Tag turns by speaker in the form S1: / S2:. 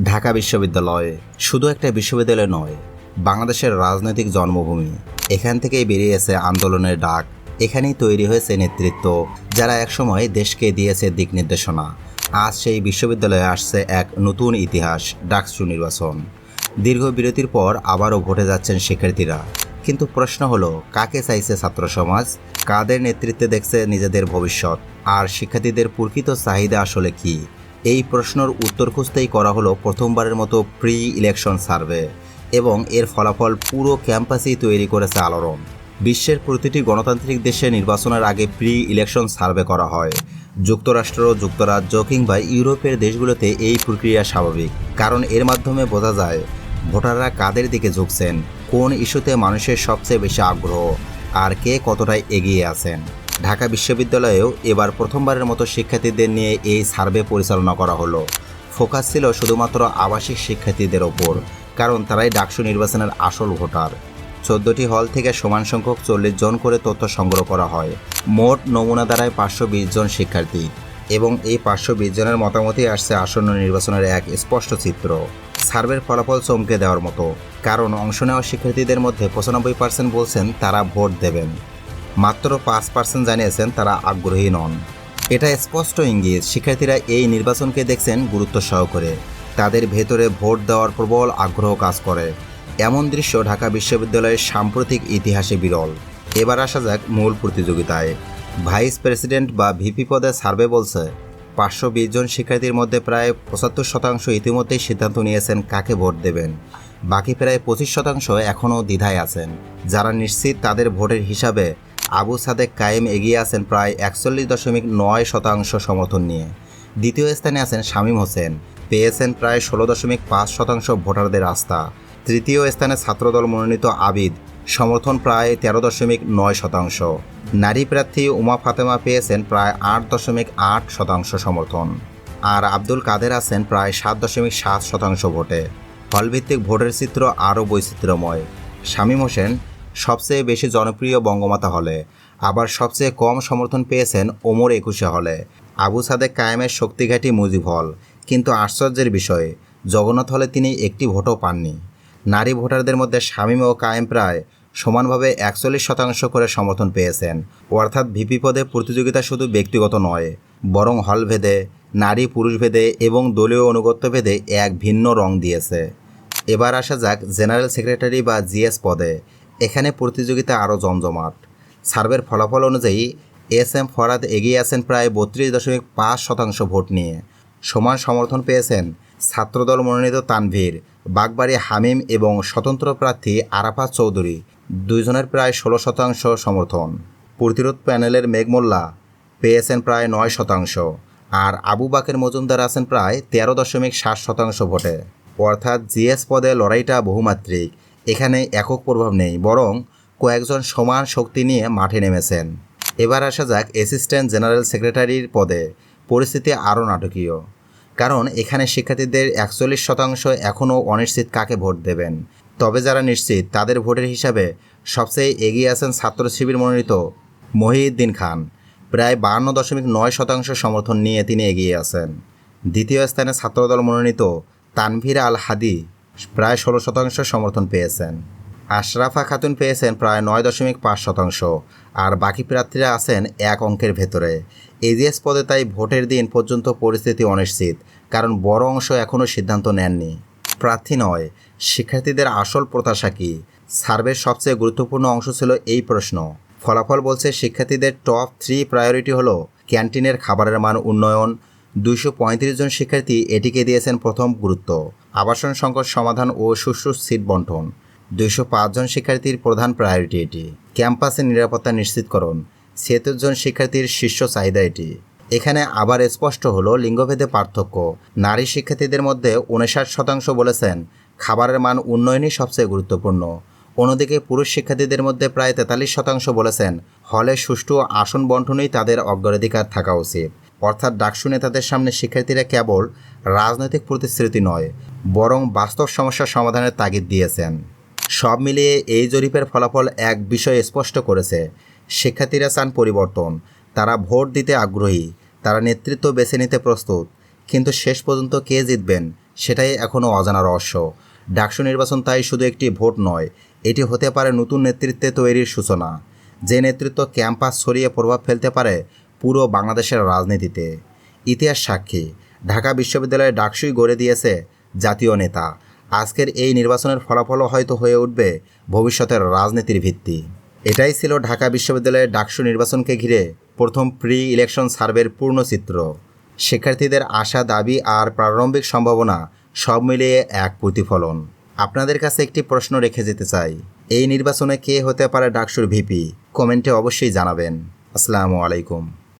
S1: ঢাকা বিশ্ববিদ্যালয় শুধু একটা বিশ্ববিদ্যালয় নয়, বাংলাদেশের রাজনৈতিক জন্মভূমি। এখান থেকেই বেরিয়েছে আন্দোলনের ডাক। এখানেই তৈরি হয়েছে নেতৃত্ব, যারা একসময় দেশকে দিয়েছে দিক নির্দেশনা। আজ সেই বিশ্ববিদ্যালয়ে আসছে এক নতুন ইতিহাস, ডাকসু নির্বাচন। দীর্ঘ বিরতির পর আবারও ভোটে যাচ্ছেন শিক্ষার্থীরা। কিন্তু প্রশ্ন হলো, কাকে চাইছে ছাত্র সমাজ? কাদের নেতৃত্বে দেখছে নিজেদের ভবিষ্যৎ? আর শিক্ষার্থীদের প্রকৃত চাহিদা আসলে কি? এই প্রশ্নের উত্তর খুঁজতেই করা হলো প্রথমবারের মতো প্রি ইলেকশন সার্ভে এবং এর ফলাফল পুরো ক্যাম্পাসেই তৈরি করেছে আলোড়ন। বিশ্বের প্রতিটি গণতান্ত্রিক দেশে নির্বাচনের আগে প্রি ইলেকশন সার্ভে করা হয়। যুক্তরাষ্ট্র, যুক্তরাজ্য কিংবা ইউরোপের দেশগুলোতে এই প্রক্রিয়া স্বাভাবিক, কারণ এর মাধ্যমে বোঝা যায় ভোটাররা কাদের দিকে ঝুঁকছেন, কোন ইস্যুতে মানুষের সবচেয়ে বেশি আগ্রহ, আর কে কতটাই এগিয়ে আছেন। ঢাকা বিশ্ববিদ্যালয়েও এবার প্রথমবারের মতো শিক্ষার্থীদের নিয়ে এই সার্ভে পরিচালনা করা হলো। ফোকাস ছিল শুধুমাত্র আবাসিক শিক্ষার্থীদের ওপর, কারণ তারাই ডাকসু নির্বাচনের আসল ভোটার। চোদ্দটি হল থেকে সমান সংখ্যক চল্লিশ জন করে তথ্য সংগ্রহ করা হয়। মোট নমুনা দ্বারায় পাঁচশো বিশ জন শিক্ষার্থী এবং এই পাঁচশো বিশ জনের মতামতই আসছে আসন্ন নির্বাচনের এক স্পষ্ট চিত্র। সার্ভের ফলাফল চমকে দেওয়ার মতো, কারণ অংশ নেওয়া শিক্ষার্থীদের মধ্যে পঁচানব্বই পার্সেন্ট বলছেন তারা ভোট দেবেন। মাত্র পাঁচ পার্সেন্ট জানিয়েছেন তারা আগ্রহী নন। এটা স্পষ্ট ইঙ্গিত। শিক্ষার্থীরা এই নির্বাচনকে দেখছেন গুরুত্ব সহকারে। তাদের ভেতরে ভোট দেওয়ার প্রবল আগ্রহ কাজ করে। এমন দৃশ্য ঢাকা বিশ্ববিদ্যালয়ের সাম্প্রতিক ইতিহাসে বিরল। এবার আসা যাক মূল প্রতিযোগিতায়। ভাইস প্রেসিডেন্ট বা ভিপি পদে সার্ভে বলছে, পাঁচশো বিশ জন শিক্ষার্থীর মধ্যে প্রায় পঁচাত্তর শতাংশ ইতিমধ্যেই সিদ্ধান্ত নিয়েছেন কাকে ভোট দেবেন। বাকি প্রায় পঁচিশ শতাংশ এখনও দ্বিধায় আছেন। যারা নিশ্চিত তাদের ভোটের হিসাবে আবু সাদেক কায়েম এগিয়ে আছেন প্রায় একচল্লিশ দশমিক নয় শতাংশ সমর্থন নিয়ে। দ্বিতীয় স্থানে আছেন শামীম হোসেন। পেয়েছেন প্রায় ষোলো দশমিক পাঁচ শতাংশ ভোটারদের আস্থা। তৃতীয় স্থানে ছাত্রদল মনোনীত আবিদ। সমর্থন প্রায় তেরো দশমিক নয় শতাংশ। নারী প্রার্থী উমা ফাতেমা পেয়েছেন প্রায় আট দশমিক আট শতাংশ সমর্থন। আর আব্দুল কাদের আছেন প্রায় সাত দশমিক সাত শতাংশ ভোটে। হলভিত্তিক ভোটের চিত্র আরও বৈচিত্র্যময়। শামীম হোসেন সবচেয়ে বেশি জনপ্রিয় বঙ্গমাতা হলে। আবার সবচেয়ে কম সমর্থন পেয়েছেন ওমর একুশে হলে। আবু সাদেক কায়েমের শক্তিঘাটি মুজিব হল। কিন্তু আশ্চর্যের বিষয়ে, জগন্নাথ হলে তিনি একটি ভোটও পাননি। নারী ভোটারদের মধ্যে শামীম ও কায়েম প্রায় সমানভাবে একচল্লিশ শতাংশ করে সমর্থন পেয়েছেন। অর্থাৎ ভিপি পদে প্রতিযোগিতা শুধু ব্যক্তিগত নয়, বরং হলভেদে, নারী পুরুষ ভেদে এবং দলীয় অনুগত্য ভেদে এক ভিন্ন রং দিয়েছে। এবার আসা যাক জেনারেল সেক্রেটারি বা জিএস পদে। এখানে প্রতিযোগিতা আরও জমজমাট। সার্ভের ফলাফল অনুযায়ী এস এম ফরাদ এগিয়ে আছেন প্রায় বত্রিশ দশমিক পাঁচ শতাংশ ভোট নিয়ে। সমান সমর্থন পেয়েছেন ছাত্রদল মনোনীত তানভীর, বাগবাড়ি হামিম এবং স্বতন্ত্র প্রার্থী আরাফাত চৌধুরী, দুইজনের প্রায় ষোলো শতাংশ সমর্থন। প্রতিরোধ প্যানেলের মেঘমোল্লা পেয়েছেন প্রায় নয় শতাংশ আর আবু বাকের মজুমদার আছেন প্রায় তেরো দশমিক সাত শতাংশ ভোটে। অর্থাৎ জিএস পদে লড়াইটা বহুমাত্রিক। এখানে একক প্রভাব নেই, বরং কয়েকজন সমান শক্তি নিয়ে মাঠে নেমেছেন। এবার আসা যাক অ্যাসিস্ট্যান্ট জেনারেল সেক্রেটারির পদে। পরিস্থিতি আরও নাটকীয়, কারণ এখানে শিক্ষার্থীদের একচল্লিশ শতাংশ এখনও অনিশ্চিত কাকে ভোট দেবেন। তবে যারা নিশ্চিত, তাদের ভোটের হিসাবে সবচেয়ে এগিয়ে আছেন ছাত্র শিবির মনোনীত মহিউদ্দিন খান। প্রায় বাহান্ন দশমিক নয় শতাংশ সমর্থন নিয়ে তিনি এগিয়ে আছেন। দ্বিতীয় স্থানে ছাত্রদল মনোনীত তানভীর আল হাদি প্রায় ষোলো শতাংশ সমর্থন পেয়েছেন। আশরাফা খাতুন পেয়েছেন প্রায় নয় দশমিক পাঁচ শতাংশ, আর বাকি প্রার্থীরা আছেন এক অঙ্কের ভেতরে। এজিএস পদে তাই ভোটের দিন পর্যন্ত পরিস্থিতি অনিশ্চিত, কারণ বড় অংশ এখনও সিদ্ধান্ত নেননি। প্রার্থী নয়, শিক্ষার্থীদের আসল প্রত্যাশা কী? সার্ভের সবচেয়ে গুরুত্বপূর্ণ অংশ ছিল এই প্রশ্ন। ফলাফল বলছে শিক্ষার্থীদের টপ থ্রি প্রায়োরিটি হলো ক্যান্টিনের খাবারের মান উন্নয়ন দুইশো পঁয়ত্রিশ জন শিক্ষার্থী এটিকে দিয়েছেন প্রথম গুরুত্ব। আবাসন সংকট সমাধান ও সুষ্ঠু সিট বন্টন। দুইশো জন শিক্ষার্থীর প্রধান প্রায়োরিটি এটি। ক্যাম্পাসে নিরাপত্তা নিশ্চিতকরণ। ছিয়াত্তর জন শিক্ষার্থীর শীর্ষ চাহিদা এটি। এখানে আবার স্পষ্ট হলো লিঙ্গভেদে পার্থক্য। নারী শিক্ষার্থীদের মধ্যে উনষাট শতাংশ বলেছেন খাবারের মান উন্নয়নই সবচেয়ে গুরুত্বপূর্ণ। অন্যদিকে পুরুষ শিক্ষার্থীদের মধ্যে প্রায় তেতাল্লিশ শতাংশ বলেছেন হলে সুষ্ঠু আসন বন্টনেই তাদের অগ্রাধিকার থাকা উচিত। অর্থাৎ ডাকসু নেতাদের সামনে শিক্ষার্থীরা কেবল রাজনৈতিক প্রতিশ্রুতি নয়, বরং বাস্তব সমস্যার সমাধানের তাগিদ দিয়েছেন। সব মিলিয়ে এই জরিপের ফলাফল এক বিষয় স্পষ্ট করেছে। শিক্ষার্থীরা চান পরিবর্তন, তারা ভোট দিতে আগ্রহী, তারা নেতৃত্ব বেছে নিতে প্রস্তুত, কিন্তু শেষ পর্যন্ত কে জিতবেন, সেটাই এখনও অজানা রহস্য। ডাকসু নির্বাচন তাই শুধু একটি ভোট নয়, এটি হতে পারে নতুন নেতৃত্বে তৈরির সূচনা। যে নেতৃত্ব ক্যাম্পাস ছড়িয়ে প্রভাব ফেলতে পারে পুরো বাংলাদেশের রাজনীতিতে। ইতিহাস সাক্ষী, ঢাকা বিশ্ববিদ্যালয়ে ডাকসুই গড়ে দিয়েছে জাতীয় নেতা। আজকের এই নির্বাচনের ফলাফলও হয়তো হয়ে উঠবে ভবিষ্যতের রাজনীতির ভিত্তি। এটাই ছিল ঢাকা বিশ্ববিদ্যালয়ের ডাকসু নির্বাচনকে ঘিরে প্রথম প্রি ইলেকশন সার্ভের পূর্ণ চিত্র। শিক্ষার্থীদের আশা, দাবি আর প্রারম্ভিক সম্ভাবনা সব মিলিয়ে এক প্রতিফলন। আপনাদের কাছে একটি প্রশ্ন রেখে যেতে চাই। এই নির্বাচনে কে হতে পারে ডাকসুর ভিপি? কমেন্টে অবশ্যই জানাবেন। আসসালামু আলাইকুম।